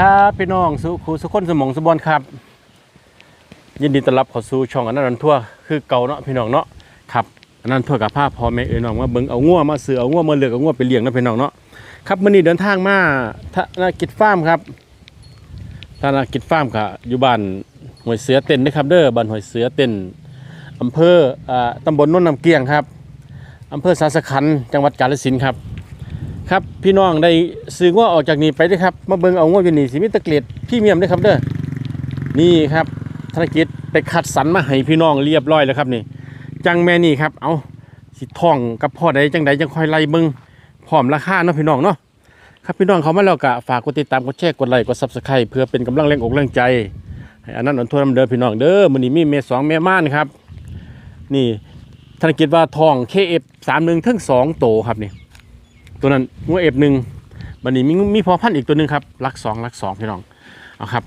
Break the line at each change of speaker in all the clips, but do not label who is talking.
ครับพี่น้องสุขูสุขคนสมองสมบอนครับ ยินดีต้อนรับเข้าสู่ช่องอนันต์ทั่วคือเก่าเนาะพี่น้องเนาะครับอนันต์ทั่วกับภาพพอแม่เอ๋ยน้องมาเบิ่งเอางัวมาซื้อเอางัวมาเลือกเอางัวไปเลี้ยงนะพี่น้องเนาะครับมื้อนี้เดินทางมาธนกิจฟาร์มครับธนกิจฟาร์มค่ะอยู่บ้านห้วยเสือเต้นนะครับเด้อบ้านห้วยเสือเต้นอำเภออ่าตำบลโนนน้ำเกียงครับอำเภอสาสะขันจังหวัดกาฬสินธุ์ครับ ครับพี่น้องได้ซื้อง้อออกจากนี่ไปด้วยครับมาเบิ่งเอาง้ออยู่นี่สิมีตะเกียบพี่เมียมด้อครับเด้อนี่ครับธนกิจไปคัดสรรมาให้พี่น้องเรียบร้อยแล้วครับนี่ จังแม่นี่ครับเอาสิท่องกับพ่อใดจังใดจังค่อยไล่เบิ่งพร้อมราคาเนาะพี่น้องเนาะครับพี่น้องเขามาแล้วก็ฝากกดติดตามกดแชร์กดไลค์กด Subscribe เพื่อเป็นกำลังแรงอกแรงใจให้อันนั้นอันทั่วนเด้อพี่น้องเด้อมื้อนี้มีแม่สองแม่ม่านครับ นี่ธนกิจว่าทอง KF31 ทั้งสองโตครับนี่ ตัวนั้นงัวเอฟหนึ่งบันนี้มีมีพอพันธุ์อีกตัวหนึ่งครับลักสองลักสองพี่น้องเอาครับ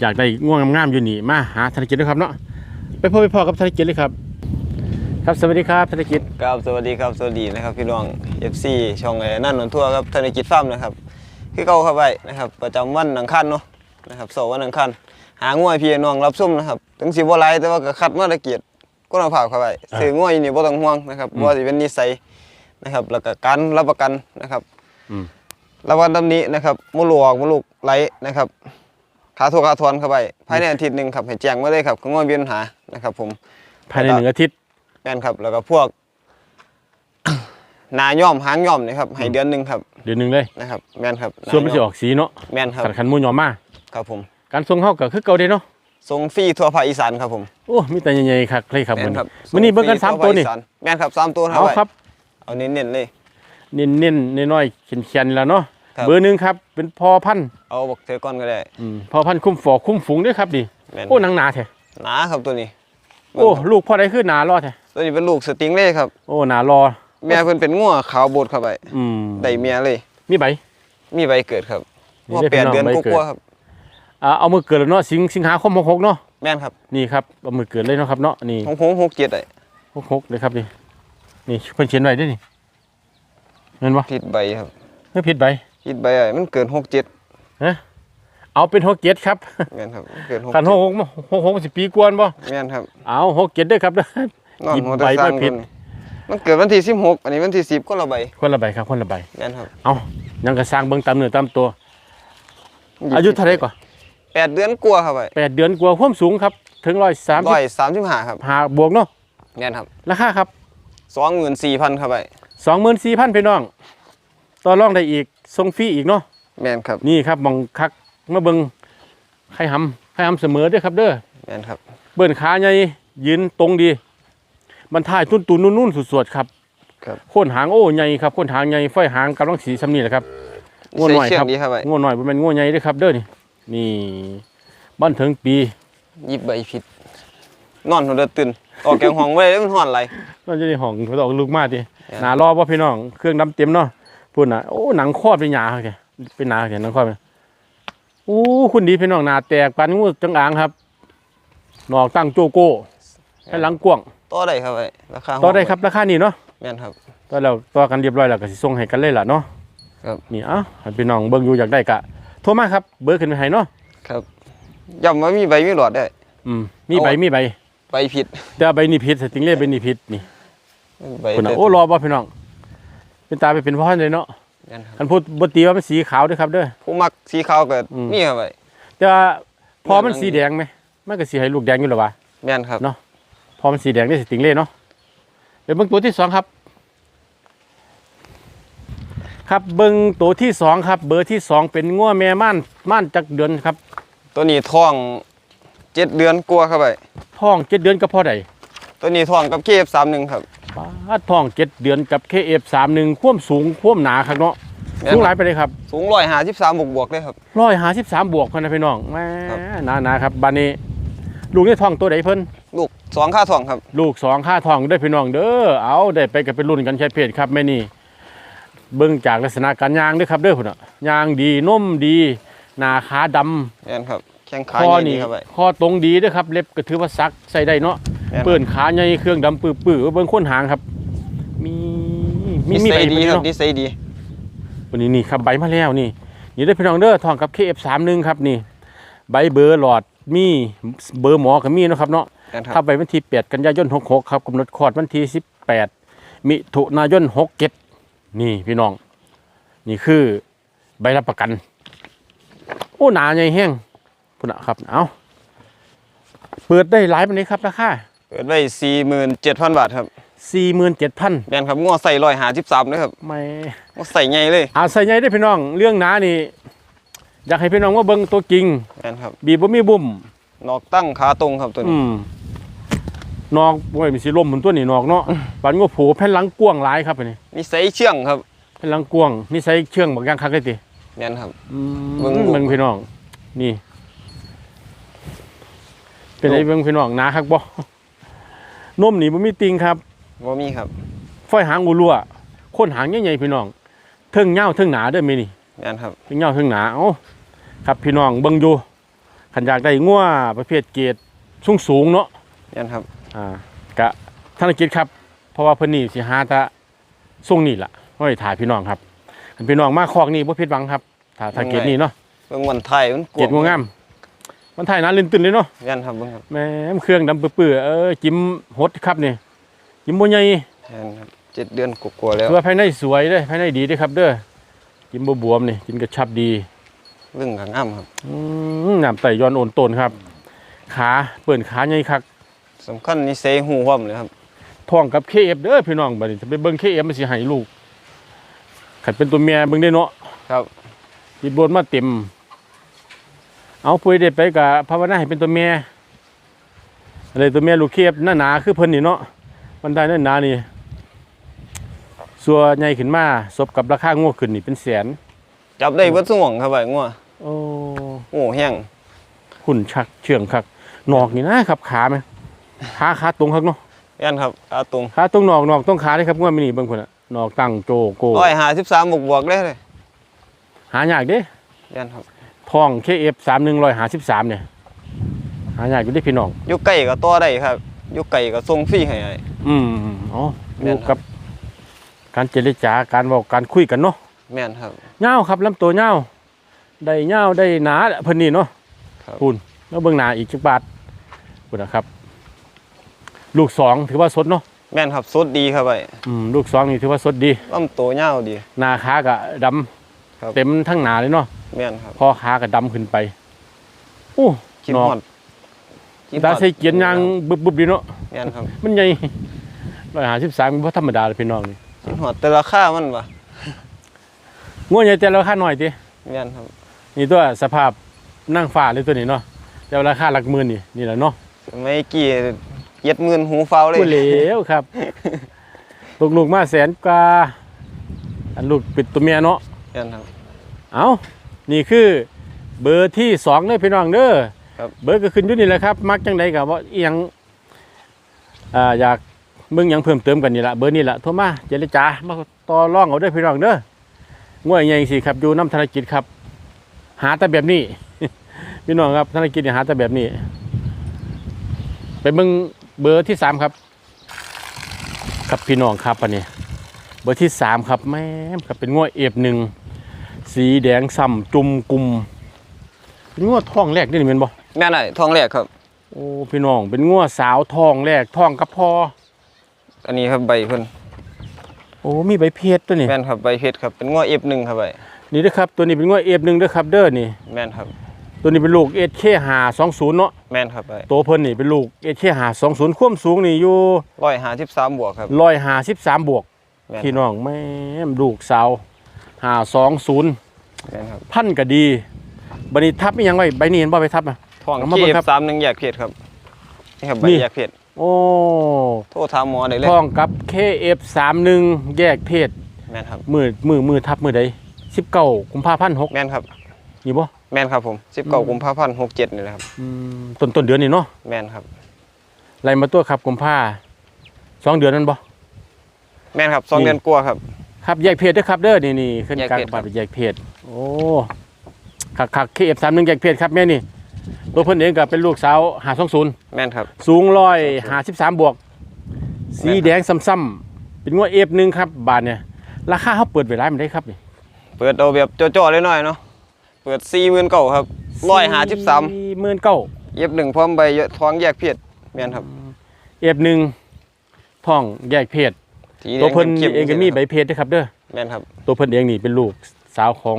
อยากได้ง่วงงามๆอยู่นี่มาหาธนกิจด้วยครับเนาะไปพบไปพอกับธนกิจเลยครับครับสวัสดีครับธนกิจ
ครับสวัสดีครับสวัสดีนะครับพี่น้อง FC ช่องไอ้นั่นนนทั่วครับธนกิจฟาร์มนะครับคือเก่าเข้าไปนะครับ ประจำวันอังคารเนาะนะครับเสาร์วันอังคารหาง่วยพี่น้องรับส้มนะครับถึงสิบ่หลายแต่ว่าก็คัดมาตะเกียรติก็นำผ่าเข้าไปซื้อง่วยนี่บ่ต้องห่วงนะครับบ่ว่าสิเป็นนิสัย นะครับ แล้วก็การรับประกันนะครับ
อืม
รับประกันตำหนี้นะครับมุลูกออกมุลูกไหลนะครับขาโทรขาทวนเข้าไปภายในอาทิตย์หนึงครับให้แจ้งมาเลยครับก็ง่วยมีปัญหานะครับ ผม
ภายในหนึ่งอาทิตย์
แม่นครับ แล้วก็พวกหนาย่อมหางย่อมนี่ครับให้เดือนหนึ่งครับ
เดือนหนึ่งเลย
นะครับแม่นครับ
ส่วนมัน
หา
จะ
ย่
ออกสีเนาะ
แม่นครับ
ขันขันหมูหยอมมา
ครับผม
การส่งเข้าก็คือเก่าเด้เนาะ
ทรงฟรีทั่วภาคอีสานครับผม
โอ้มีแต่ใหญ่ๆครับเลยครับ
แม่
มัน
นครับ
มันนี่เบิ่งกัน
ส่
สาม
ฟรี
ตัว
ภค
นี่
อีสแม่นครับสามตัว
เอาครับ
เอาเน้นๆเลย
เน้นๆน้อยๆเขียนๆแล้วเนาะ
ครับ
เบอร์หนึ่งครับ เป็นพอพันธุ์
เอาบอกเธอก่อนก็ได้
อืมพอพันธุ์คุ้มฝอคุ้มฝูงด้วยครับดิ
แม่น
โอ้หนังหนาแท้
หนาครับตัวนี้
โอ้ลูกพ่อได้คือหนารอดแท้
ตัวนี้เป็นลูกสติงเล่ครับ
โอ้หนารอ
แม่เพิ่นเป็นงัวขาวโบดเข้าไป
อืม
ได้เมียเลย
มีใบ
มีใบเกิดครับ
นี่
ว่า
ได้
แปด
พี่น้อง
เดือน
ใบ
ก
เกิด
ว่าๆครับ
อ่าเอามือเกิดแล้วเนาะสิงสิงหาคมหกเนาะ
แม่นครับ
นี่ครับเอามือเกิดเลยเนาะครับเนาะนี่
หงหงหกเจ็ดไอ้
หกหกเลยครับนี่ นี่เพิ่นเขียนไว้ด้วยนี่เห็นปะ
ผิดใบครับ
ไม่ผิดใบ
ผิดใบไอ้มันเกินหกเจ็ด
เอาเป็นหกเจ็ดครับ
แม่นครับเกินหก
ขันหกหกหกหกสิบปีกวนบ่
แม่นครับ
เอาหกเจ็ดด้วยครับเด้อน
อน
หยิบ
หัว
ใบ
ตะสร้าง
มาผิด
เพิ่นมันเกิดวันที่สิบหกอันนี้วันที่สิบก็ละใบ
คนละใบครับคนละใบ
แม่นครับ
เอายังกระสร้างเบิ่งตามเนื้อตามตัว อายุเท่าไหรกว่า
แปดเดือนกลัวาครับไป
แปดเดือนกว่าความสูงครับ ถึงร้อยสาม
ร้อยสามสิบห้าครับ
หาบวกเนาะ
แม่นครับ
ราคาครับ
สองหมื่นสี่พันครับไป
สองหมื่นสี่พันพี่น้องต่อรองได้อีกส่งฟรีอีกเนาะ
แม่นครับ
นี่ครับมองคักมาเบิงไข่หำไข่หำเสมอเด้วยครับเด้อ
แม่นครับ
เบิ้นขาใหญ่ยืนตรงดีมันถ่ายตุ้นตุนนุ่นๆสุดๆครับ
ครับ
โคนหางโอ้ใหญ่ครับโคนหางใหญ่ไฟหางกำลังสีสำนีแหละครับง่วหน่อย
ใส่เชื
ค
อ
รั
ก
บ
ดีครับไป
ง่วหน่อยบ่แมันง่วใหญ่เด้วยครับ เด้อนี่นี่บ้านถึงปี
ยิบใบผิด นอนหัวเดือดตื่น ออกแกงห้องไว้แล้วมันห่อนไหล
เราจะได้ห้องเขาออกลูกมาดิ
ครับ
หนารอบ่พี่น้องเครื่องดำเต็มเนาะพูดน่ะโอ้หนังครอบเป็นหยาครับแกเป็นหนาแกหนังครอบเนี่ยโอ้คุณดีพี่น้องหนาแตกปานงูจังอางครับนอกตั้งโจโก้ให้หลังกว้าง
ต่อได้ครับไปราคา
ต่อได้ครับราคานี้เนาะ
แม่นครับ
ต่อแล้วต่อกันเรียบร้อยแล้วก็สิส่งให้กันเลยล่ะเนาะ
ครับ
นี่เอ้าให้พี่น้องเบิ่งอยู่อยากได้กะโทรมาครับ เบอร์ขึ้นไปให้เนาะ
ครับย้ำว่ามีใบมีหลอดได้
อืมมีใบ
เอา
มีใบ
ใบผิด
แต่ว่าใบนี่ผิดสติงเล่ใบนี่ผิดนี่
ใบ
คุณน่ะ
เด็ด
โอ้รอบ่พี่น้อง เป็นตาไปเป็นพ่อเลยเนาะ
แม่นครับ
คันพูดบ่ตีว่ามันสีขาวเด้วยครับเด้อ
ผู้มักสีขาวเกิด
อืม
นี่ครับไป
แต่ว่าพอมัน
แม่น
สีแดงไหมมันก็สีให้ลูกแดงอยู่หรอวะ
แม่นครับ
เนาะพอมันสีแดงได้สติงเล่เนาะเดี๋ยวเบิ่งตัวที่สองครับ ครับเบิ่งตัวที่สองครับ เบอร์ที่สองเป็นงัวแม่ม่านม่านจักเดือนครับ
ตัวนี้ท้อง เจ็ดเดือนกลัวาครับไป
ท้องเจ็ดเดือนก็พอได้
ตัวนี้ท้องกับเคฟสามหนึ่งครับ
ปาดท้องเจ็ดเดือนกับ KF31 ความสูงความหนาครับเนาะ
แม่น
สูงหลายไปเลยครับ
สูงร้อยห้าสิบสามบวกบวกๆเลยครับ
ร้อยห้าสิบสามบวกพันนะพี่น้องแหม่
ครับ
หนาหนาครับบานนี้ ลูกนี่ท้องตัวใดเพิ่น
ลูกสองค่าท้องครับ
ลูกสองค่าท้องได้อพี่น้องเด้อเอาได้ไปกับเป็นรุ่นกันใช้เพศครับแม่นี่เบิ่งจากลักษณะการยางเด้อครับเด้อพุ่นน่ะยางดีนุ่มดี หนาขาดำ
แม่นครับ แข้งขา
คอ
ใหญ่ดี
นี่
ครับไป
คอตรงดีเด้อครับ เล็บก็ถือว่าซักใส่ได้เนาะ
แม่นครับ
เปิ้นขาใหญ่เครื่องดำปื้อๆเบิ่งค้นหางครับ มีมี
นิ
มี
สั
ใบ
ยดี
ดี
ครับ
เนาะ
นิสัยดี
วันนี้นี่ครับใบมาแล้วนี่นี่ได้อพี่น้องเด้อทองกับ KF31 ครับนี่ ใบเบอร์หลอดมีเบอร์หมอก็มีเนาะครับเนาะ
แม่นค
ครั
รั
บบไปวันที่8กันยายน66ครับกำหนดคลอดวันที่18มิถุนายน67นี่พี่น้อง นี่คือใบรับประกัน โอ้หนาใหญ่แห้ง พุ่นนะครับ เอาเปิดได้หลายปานนี้ครับราคา
เปิดไว้47,000บาทครับ
47,000
แม่นครับงัวใส่153นะครับ
ไม่
งัวใส่ใหญ่เลย
อาใส่ใหญ่ได้อพี่น้องเรื่องหนานี่อยากให้พี่น้องว่าเบิ่งตัวจริง
แม่นครับ
บีบบ่มีบุ่ม
นอกตั้งขาตรงครับตัว
อื
นี้
มนอกโอ้ยมันสิล่มเหมือนตัวนี้นอกเนาะปานงัวผูแผ่นหลังกว้างหลายครับอันนี้
นิสัยเชื่องครับ
แผ่นหลังกว้างนี่ใส่เชื่องบักอย่างคักเลยติ
แม่นครับ
อืม
เบิ่ง
เบิ่งพี่น้องนี่ เป็นไงเบิ่งพี่น้องหนาคักบ่นมนี่บ่มีติงครับ
บ่มีครับ
ฝ้อยหางอุลัวคนหางใหญ่ๆพี่น้องเทิงยาวเทิงหนาเด้อแม่นี่
แม่นครับ
เทิงยาวเทิงหนาเอ้าครับพี่น้องเบิ่งอยู่ขันอยากได้งัวประเภทเกรดสูงสูงๆเนาะ
แม่นครับ
อ่ากะธนกิจครับ เพราะว่าเพิ่นนี่สิหาแตะส่งนี่ล่ะไว้ถ่ายพี่น้องครับคันพี่น้องมาคอกนี่บ่ผิดหวังครับถ้าถ้าเกรดนี่เนาะ
เบิ่งวันไทยมันก
เกรดงงาม มันถ่ายหนาลื่นตื่นเลยเนาะ
แม่นครับเบิ่งครับ
แหม่มเครื่องดำปื้อๆเออจิ้มหดครับนี่จิ้มบ่ใหญ่
แม่นครับเจ็ดเดือนกว่าๆแล้ว
ตัวาภายในสวยเด้อภายในดีเด้อครับ เด้อจิ้มบ่บวมนี่กินกระชับดี
เรื่องก็งามครับ
อืมน้ำไตย้อนโอนต้นครับ ขาเปิ่นขาใหญ่คัก
สำคัญนิสัยหูความเลยครับ
ท้องกับ KF เด้อพี่น้องบัดนี้จะไปเบิ่ง KF มันสิให้ลูกขันเป็นตัวเมียเบิ่งได้เนาะ
ครับ
ติดบนมาเต็ม เอาปุ้ยได้ไปกับภาวนาให้เป็นตัวเมียอะไรตัวเมียลูก KF หน้าหนาคือเพิ่นนี่เนาะมันได้หน้าหนานี่สัวใหญ่ขึ้นมาสบกับราคางัวขึ้นนี่เป็นแสน
จับได้เบิดสมองครับไอ้งัว
โอ้
โอ้แห้ง
หุ่นชักเชื่องคักนอกนี่นะครับขาไหมขาขาตรงครับเนาะ
แม่นครับขาตรง
ขาตรงนอกนอกต้องขาเลยครับว่ามินี่เบางคนอะนอกตั้งโจโก
153บวกๆเลยเลย
หายากเด้
แม่นครับ
ทองเคเอฟสามหนึ่งร้อยหาสิบสามเนี่ยหายากอยู่ได้พี่น้อง
อยู่ไกลก็ต่อได้ครับอยู่ไกลก็ส่งฟรีให้ไอ้
อืมอ๋อ
แม่
ดู
นครับ
กับการเจรจาการบอกการคุยกันเนาะ
แม่นครับ
เง่าวครับลำตัวเง่าวได้เง่าวได้หนาแหละเพิ่นนี่เนาะ
ครับ
คุณแล้วเบื้องหน้าอีกจักบาทคุณนะครับ ลูกสองถือว่าสดเนาะ
แม่นครับสดดีครับไอ้
อืมลูกสองนี่ถือว่าสดดี
ลำตัวยาวดี
หนาขากะดำ
ครับ
เต็มทั้งหนาเลยเนาะ
แม่นครับ
พอขากะดำขึ้นไปโอ้
กิน
นอก
ฮอดกินฮ
ตา
อด
ใส่เกียนยางบึบบึบดีเนาะ
แม่นครับ
มันใหญ่ร้อยหาสิบสามมันบ่ธรรมดาเลยพี่น้องนี่
กินฮอดแต่ราคามันบ่
ง่วงใหญ่แต่ราคาหน่อยติ
แม่นครับ
นี่ตัวสภาพนั่งฟ้าเลยตัวนี้เนาะแต่ว่าราคาหลักหมื่นนี่นี่แหละเนาะ
ไม่กี่เย็ดหมื่นหูเฝ้าเลย
ผู้เหลวครับ ลูกลูกมาแสนกว่าอันลูกปิดตัวเมียเนาะ
แม่นครับ
เอานี่คือเบอร์ที่สองเด้อพี่น้องเด้อ
ครับ
เบอร์ก็ขึ้นอยู่นี่แหละครับ มักจังใดกับว่าเอียงอ่าอยากเบิ่งหยังเพิ่มเติมกันนี่ละเบอร์นี่ละโทรมาเจรจามาต่อรองเอาเด้อพี่น้องเด้อง่วยใหญ่สิครับอยู่น้ำธนกิจครับ หาแต่แบบนี้ พี่น้องครับธนกิจเนี่ยหาแต่แบบนี้ไปเบิ่งเบอร์ที่สามครับ ครับพี่น้องครับอันนี้ เบอร์ที่สามครับแม่มครับเป็นง่วเอฟหนึ่งสีแดงส่ำจุ่มกลุ่มเป็นง่วท้องแรกนี่เป็นบ่
แม่นไอ้ทองแรกครับ
โอ้พี่น้องเป็นง่วสาวท้องแรกท้องกับพอ
อันนี้ครับใบเพิ่น
โอ้มีใบเพชรตัวนี้
แม่นครับใบเพชรครับเป็นง้อ F1 ครับไอ้
นี่เด้อครับ ตัวนี้เป็นง่วเอฟหนึ่งเด้อครับเด้อนี่
แม่นครับ
ตัวนี้เป็นลูกเอชเคหาสองศูนย์เนาะ
แม่นครับไอ้
ตัวเพิ่นนี่เป็นลูกเอชเคหาสองศูนย์ความสูงนี่อยู่
153บวกครับ
ร้อยหาสิบสามบวก
แม่น
พี่น้องแม่มลูกสาวหาสองศูนย์
แม่นครับ
พันก็ดีบันนี้ทับไม่ยังไว้ใบนี้เห็นบ่ไปทับอะ
ทอง
เอามาเบิ่งครับ
KF31 แยกเพชรครับนี่ครับใบ
นี่
แยกเพชร
โอ้
โทรถามหมอได้เลย
ท้องกับ KF31 แยกเพศ
แม่นครับ
มือมือมือทับมือใดสิบเก้ากุมภาพันธ์หก
แม่นครับ
นี่บ่
แม่นครับผม
อืม
19กุมภาพันธ์67นี่แหละครับ
อืมต้นต้นเดือนนี่เนาะ
แม่นครับ
ไล่มาตัวครับกุมภาสองเดือนนั่นบ่
แม่นครับสอง
นี่
เดือนกว่าครับ
ครับแยกเพศเด้อครับเด้อนี่นี่ขึ้น
แยก
กลาง
เพศ
บาด
ครับ
แยกเพศโอ้คักคัก KF31 แยกเพศครับแม่นี่ตัวเพิ่นเองก็เป็นลูกสาว520
แม่นครับ
สูงร้อยห้าสิบสามบวก สีแดงซ้ำๆเป็นงวดเอฟหนึ่งครับบาทเนี่ยราคาเขาเปิดไว้ร้านมันได้ครับนี่
เปิดเอาแบบจ่อๆเลยหน่อยเนาะปิด49,000ครับ153
หมื่นเก้า
เย็บหนึ่งพร้อมใบท้องแยกเพศแม่นครับ
เอฟหนึ่งท้องแยกเพศ
สีแด
ตัวเพิ่น
ข้มๆ
เองก็มีใบ
จัง
เพศด้วยครับเด้อ
ซี่แม่นครับ
ตัวเพิ่นเองนี่เป็นลูกสาวของ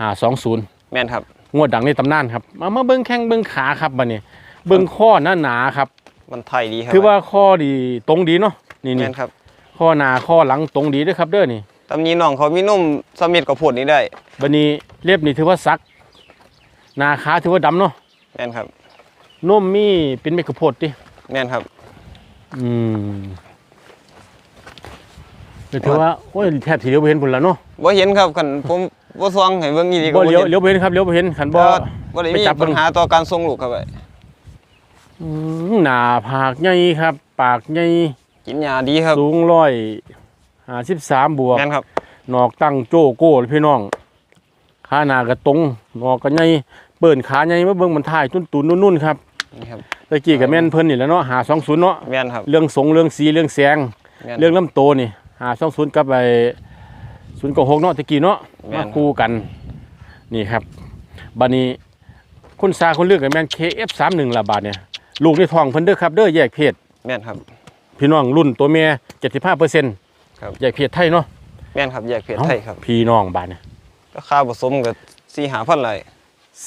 หาสองศูนย์
แม่นครับ
งวดดังในตำนานครับมามาเบิ้งแข้งเบิ้งขาครับบัดนี้ เบิ้งข้อหน้าหนาๆครับ
มันไทยดีครับ
คือว่าข้อดีตรงดีเนาะนี่นี่
แม่นครับ
ข้อหน้าข้อหลังตรงดีเด้วยครับเด้อนี่
ตำนี้น้องเขามีนุ่มสมิธกับผดนี้ได้
บัดนี้เรียบนี่ถือว่าซักหนาขาถือว่าดำเนาะ
แม่นครับ
นุ่มมีเป็นเมกะโพดดิ
แม่นครับ
อืม ก็ถือว่าโอ้ยแทบสิเลี้ยวบ่เห็นพุ่นแล้วเนาะ
บ่เห็นครับคันผมบ่ซองให้เบิ่งอีหลีก็
บ่
บ่
เลี้ยว
เห็น
เลี้ยวบ่เห็นครับเลี้ยวบ่เห็นขันบ่
บ่บ่ได้
ไป
มี
จับเบิ่
ปั
ง
ญหาต่อการส่งลูกครับไอ้
อืมหน้าผากใหญ่ครับ ปากใหญ่
กินยาดีครับ
สูงร้อยห้าสิบสามบวก
แม่นครับ
นอกตั้งโจโก้เลยพี่น้องขาหน้าก็ตรงนอกก็ใหญ่เปิ้นขาใหญ่มาเบิ่งมันถ่ายตุ้นตุนๆนุ่นๆครับ
นี่ครับ
ตะกี้ก็แม่นเพิ่นนี่แหล้วเนาะหา20เนาะ
แม่นครับ
เรื่องสงเรื่องสีเรื่องแสง
แม่น
เรื่องลำโตนี่ หา20กับไอ้096เนาะตะกี้เนาะ
แม่น
มาคู่กันนี่ครับบัดนี้คุณซาคุณเลือกกับแม่น KF31 ละบาทเนี่ยลูกในท้องเพิ่นเด้อครับเด้อแยกเพศ
แม่นครับ
พี่น้องรุ่นตัวแม่75%
ครับ
แยกเพศไทยเนาะ
แม่นครับแยกเพศ
เอ้า
ไทยครับ
พี่น้องบาทเนี่ย
ราคาผสมก็4-5,000ไหล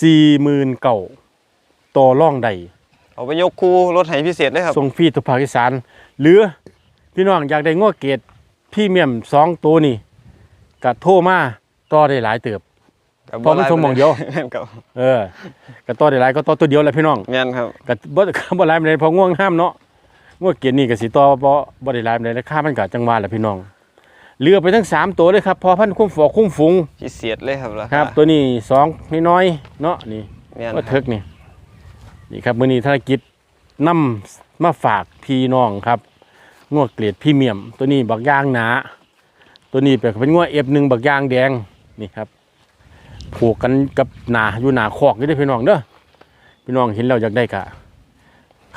สี่หมื่นเก่าต่อร่องใด
เอาไปยกคู่รถให้พิเศษเลยครับ
ส่งฟรีทุกภาคอีสานหรือพี่น้องอยากได้ง้อเกรด พรี่เมียมสองตัวนี่ก็โทรมาต่อได้หลายเติบ
กับ
พอมันส่งหม่องเดียว
แม่นครับ
เออก็ต่อได้หลายก็ต่อตัวเดียวแหละพี่น้อง
แม่นครับ
ก็บ่บ่หลายปานใดเพอง่วงห้ามเนาะง้อเกรดนี่ก็สิต่อบ่บ่ได้หลายปานใดราคามันก็จังหวะแหละพี่น้องเหลือไปทั้งสามตัวเลยครับพอพันคุ้มฝอกคุ้มฝูง
พิเศษเลยครับรา
ค
คา
รับ ตัวนี้สองน้อยๆเนาะนี่
แม่น
ก็
ค
เทิ
รับ
กนี่นี่ครับมื้อนี้ธนกิจนำมาฝากพี่น้องครับ งวดเกรดพรีเมียม ตัวนี้บักย่างหนา ตัวนี้เป็นงวดเอฟหนึ่งบักย่างแดงนี่ครับผูกกันกับหนาอยู่หนาคอกนี่ได้พี่น้องเด้อพี่น้องเห็นแล้วอยากได้กะ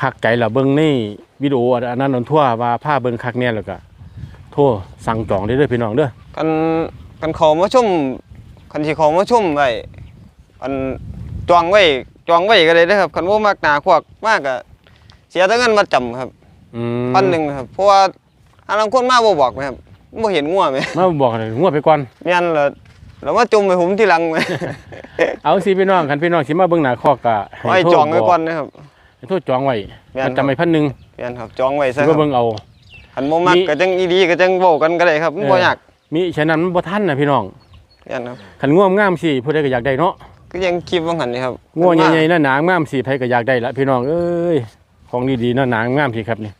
คักใจละเบิ่งในวิดีโออันนั้นอันทั่วว่าผ้าเบิ่งคักแน่แล้วก็โทรสั่งจองได้เด้อพี่น้องเด้อ
กันกันขามาชุ่มคันสิเขามาชุ่มไว้อันจองไว้จองไว้ก็ได้เด้อครับคันบ่มักหนาควักมากก็เสียแต่เงินมาจำครับ
อืม
พันหนึ่งครับ เพราะว่าหาลางคนมาบ่บอกไหมครับบ่เห็นงัวไหม
มาบอกเลยงวดไปก่อน
แม่นแล้วแล้วมาจมไปผมทีหลังไหม
เอาสิพี่น้องคันพี่น้องสิมาเบิ่งหน้าคอกกะ
ไว้
โทร
จองไว้
บ
ก่อนนะครับ
ให้โทษจองไว้
แม่น
มันจำไปพันหนึ่ง
แม่นครับจองไว้ซะ
สิ
ครั
ว่า
บ
เบิ่งเอา
คันบ่มัก
มี
ก็จังอีดีก็จังเว้ากันก็ได้ครับมันบ่
เออ
ยาก
มีฉะนั้นมันบ่ทันนะพี่น้อง
แม่นครับ
คันง่วงงามสิผู้ใดก็อยากได้เนาะ
ก็ยังคลิปว่าหั่นนี่ครับ
ง่วงใหญ่ๆหน้าหนางามสิไผก็อยากได้ละพี่น้องเอ้ยของดีๆหน้าหนางามสิครับนี่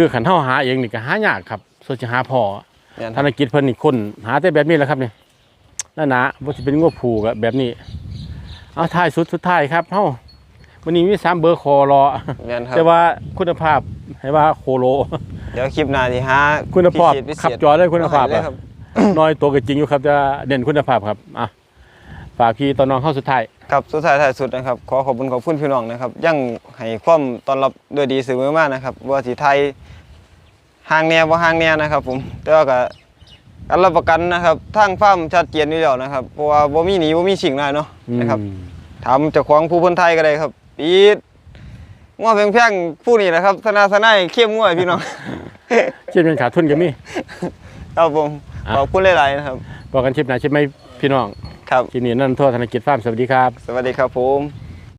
คือขันเฮาหาเองนี่ก็หายากครับส่วนจะหาพอ
แม่นค
ธ
รับ
นกิจเพิ่นนี่คนหาแต่แบบนี้แหละครับนี่หน้าหนาบ่สิเป็นง่วงผูกอะแบบนี้ เอาท้ายสุดสุดท้ายครับเฮาวันนี้มีสามเบอร์คอรอ
แม่นครับ
แต่ว่าคุณภาพให้ว่าโคโล
เดี๋ยวคลิปหน้าสิหา
คุณภาพ
พิเศษพิเศษ
ขับจอได้คุณภาพ
เอให้เลย
อะ
ครับ
น้อยตัวก็จริงอยู่ครับจะเด่นคุณภาพครับอะฝากพี่ตอนน้องเข้าสุดท้าย
ครับสุดท้ายท้ายสุดนะครับ ขอขอบคุณขอบคุณพี่น้องนะครับยังให้ความต้อนรับด้วยดีเสมอมานะครับว่าสิไทยห่างแนวบ่ห่างแนวนะครับ ผมแต่ว่าก็การรับประกันนะครับทางฟาร์มชัดเจนอยู่แล้วนะครับเพราะว่าบ่มีหนีบ่มีชิงได้เนาะนะครับ
อืม
ถามเจ้าของผู้คนไทยก็ได้ครับปีดง้อแพงๆผู้นี้นะครับธนาสนายเข้มง้อยพี่น้อง
เช่นเป็นขาดทุนกันมี่
ครับผม
อะ
ขอบคุณหลายๆนะครับ
บอกกันชิปหนาชิปไหม พี่น้อง
ครับ
คลิปนี้นั่นโทษธนกิจฟาร์มสวัสดีครับ
สวัสดีครับผม